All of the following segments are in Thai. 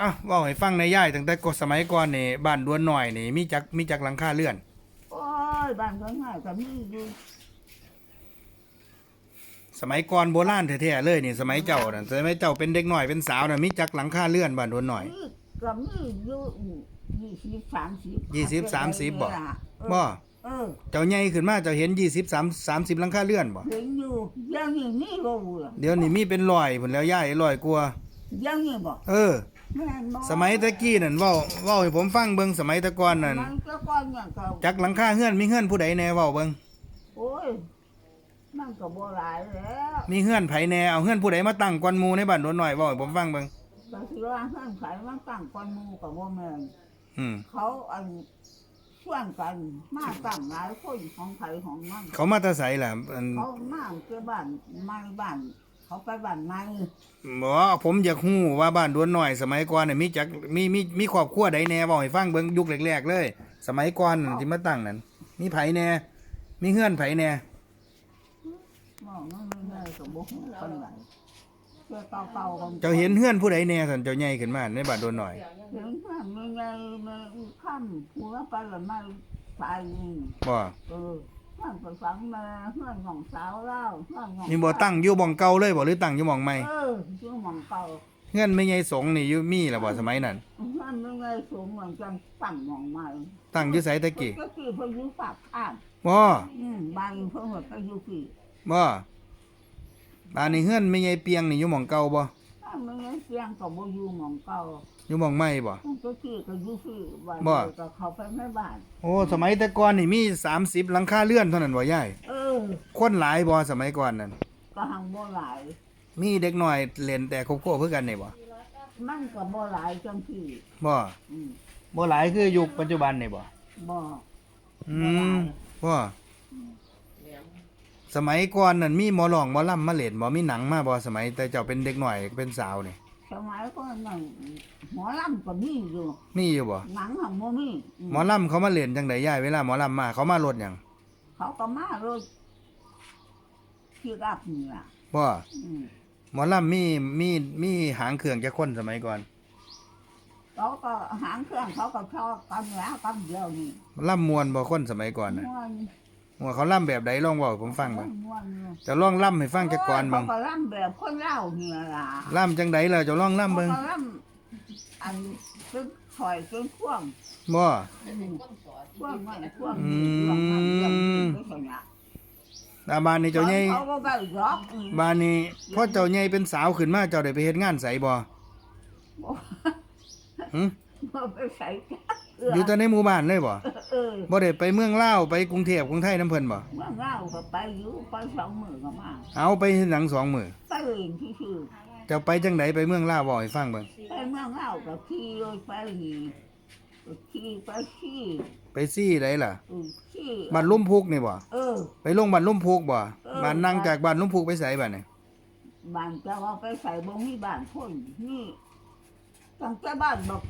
อะเว่าให้ฟังในย่ายตั้งแต่กสมัยก่อนนี่บ้านดวนหน่อยนี่มีจักมีจักหลังคาเลื่อน โอ้ยบ้านเพิ่นให้ก็มีอยู่สมัยก่อนโบราณแท้ๆเลยนี่สมัยเจ้าน่ะสมัยเจ้าเป็นเด็กหน่อยเป็นสาวน่ะมีจักหลังคาเลื่อนบ้านดวนหน่อย มีก็มีอยู่ยี่สิบสามสิบยี่สิบสามสิบบ่เออบ่เออเจ้าใหญ่ขึ้นมาเจ้าเห็น20 3 30หลังคาเลื่อนบ่เห็นอยู่เดี๋ยังนี้นี่บ่เบื่อเดี๋ยวนี้มีเป็นร้อยพุ่นแล้วย่ายร้อยกว่าเดี๋ยังนี้บ่เออ แม่นบ่สมัยตะกี้นั่นเว้าเว้าให้ผมฟังเบิ่งสมัยแตะก่อนนั่นมันก็ก่อนเนี่ยก็จักหลังคาเฮือนมีเฮือนผู้ใดแน่เว้าเบิ่งโอ้ยมันก็บ่หลายแล้วมีเฮือนไผแน่เอาเฮือนผู้ใดมาตั้งก่อนหมู่ในบ้านดวนหน่อยเว้าให้ผมฟังเบิ่งก็สิว่าเฮือนไผมันตั้งก่อนหมู่ก็บ่แม่นอืมเขาอันชวนกันมาตั้งหลายคนของไผของมันเขามาแตะไสล่ะอันเขามาเจ้าบ้านไม่บ้าน เขาไปบ้านไม่บ่ผมอยากฮู้ว่าบ้านดวนหน่อย สมัยก่อนน่ะมีจักมีมีมีครอบครัวใดแน่เว้าให้ฟังเบิ่งยุคแรกๆเลย สมัยก่อนนั่นที่มาตั้งนั่นมีไผแน่มีเฮือนไผแน่มองนั่นไม่ได้กับบุกคนไหนเจ้าเก่าๆของเจ้าเห็นเฮือนผู้ใดแน่ซั่นเจ้าใหญ่ขึ้นมาในบ้านดวนหน่อย เห็นข้างไม่ไงไม่ข้ามหัวไปละไม่ไปนี่บ่เออ ข้างไปฝังมาเพื่อนของสาวเล่าเพื่อนของนี่บ่ตั้งอยู่หม่องเก่าเลยบ่หรือตั้งอยู่หม่องใหม่เออชื่อหมองเก่าเฮือนไม่ใหญ่สงนี่อยู่มีล่ะบ่สมัยนั้นเพื่อนไม่ไงสูงเหมือนกันตั้งหม่องใหม่ตั้งอยู่ไสตะกี้ก็คือเพิ่งอยู่ปากข้างบ่อืมบางเพิ่งว่าไปอยู่ที่บ่บ้านนี้เฮือนไม่ใหญ่เปียงนี่อยู่หม่องเก่าบ่ เสียงก็บ่อยู่หมองเก่าอยู่หม่องใหม่บ่ก็คือก็อยู่ที่บ้านบ่ ก็เข้าไปไม่บ้าน โอ้สมัยแต่ก่อนนี่มี 30 หลังคาเรือนเท่านั้นบ่ยายเออ คนหลายบ่สมัยก่อนนั่นก็หังบ่หลาย มีเด็กน้อยเล่นแต่ครอบครัวเพื่อกันนี่บ่มันก็บ่หลายจังที่บ่อืมบ่หลายคือยุคปัจจุบันนี่บ่บ่อืมบ่สมัยก่อนนั่นมีหมอร้องหมอลำมาเล่นบ่มีหนังมาบ่สมัยแต่เจ้าเป็นเด็กน้อยเป็นสาวนี่ สมัยก่อนนั่นหมอลำก็มีอยู่มีอยู่บ่หนังหังบ่มีอืมหมอลำเขามาเล่นจังไดยายเวลาหมอลำมาเขามารถหยังเขาก็มารถที่รับนี่ล่ะบ่อืมหมอลำมีมีมีหางเครื่องจักคนสมัยก่อนเขาก็หางเครื่องเขาก็ชอบกันแล้วกันเดียวนี่ลำมวนบ่คนสมัยก่อนน่ะ ม่วน ว่าเขาลำแบบใดลองเว้าให้ผมฟังเบิ่งม่วนอยู่จะลองลำให้ฟังจักก่อนเบิ่งเขาก็ล่ำแบบคนเล่าเนี่ยล่ะล่ำจังไดล่ะเจะลองล่ำเบิ่งเขาก็ล่ำอันเป็นถอยเป็นพ่วงบ่พ่วงไม่พ่วงอืนี่มพ่วงมันเรื่องนี้ไม่ใช่นะตาบ้านนี่เจ้าใหญ่เขาก็ไปรอกอืมบ้านนี้พอเจ้าใหญ่เป็นสาวขึ้นมาเจ้าได้ไปเฮ็ดงานไสบ่หึ บ่ไปใส่จ้ะเออยู่แต่ในหมู่บ้านเลยบ่เออบ่ได้ไปเมืองลาวไปกรุงเทพกรุงไทยน้ำเพิ่นบ่เมื่อเล่าก็ไปอยู่ไปสองมือก็มาเอาไปเฮ็ดหนังสองมื้อไปเองที่ชื่อเจ้าไปจังไดไปเมืองลาวบ่ให้ฟังเบิ่งไปเมื่อเล่าก็ขี่รถไปนี่ก็ขี่ไปขี่ไปซี่ไดล่ะเออขี่บ้านลุ่มพุกนี่บ่เออ ไปลงบ้านลุ่มพุกบ่อบ้านนั่งจากบ้านลุ่มพุกไปไสบัดนี่บ้านจะว่าไปใส่บ่มีบ้านคนนี่ตั้งแต่บ้านบอก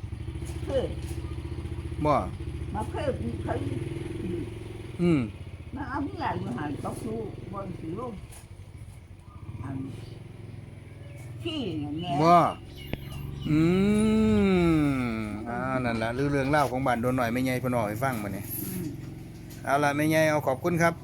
เฮ้ยบ่มาเคยเคยอืมมาเอาเมียอยู่หันตกอยู่บนสีลมอันขี้อย่างเงี้ยบ่อืมอ่านั่นล่ะเรื่องเล่าวของบ้านโดนหน่อยแม่ใหญ่เพิ่นเว้าให้ฟังมื้อนี้อืมเอาล่ะแม่ใหญ่เอาขอบคุณครับ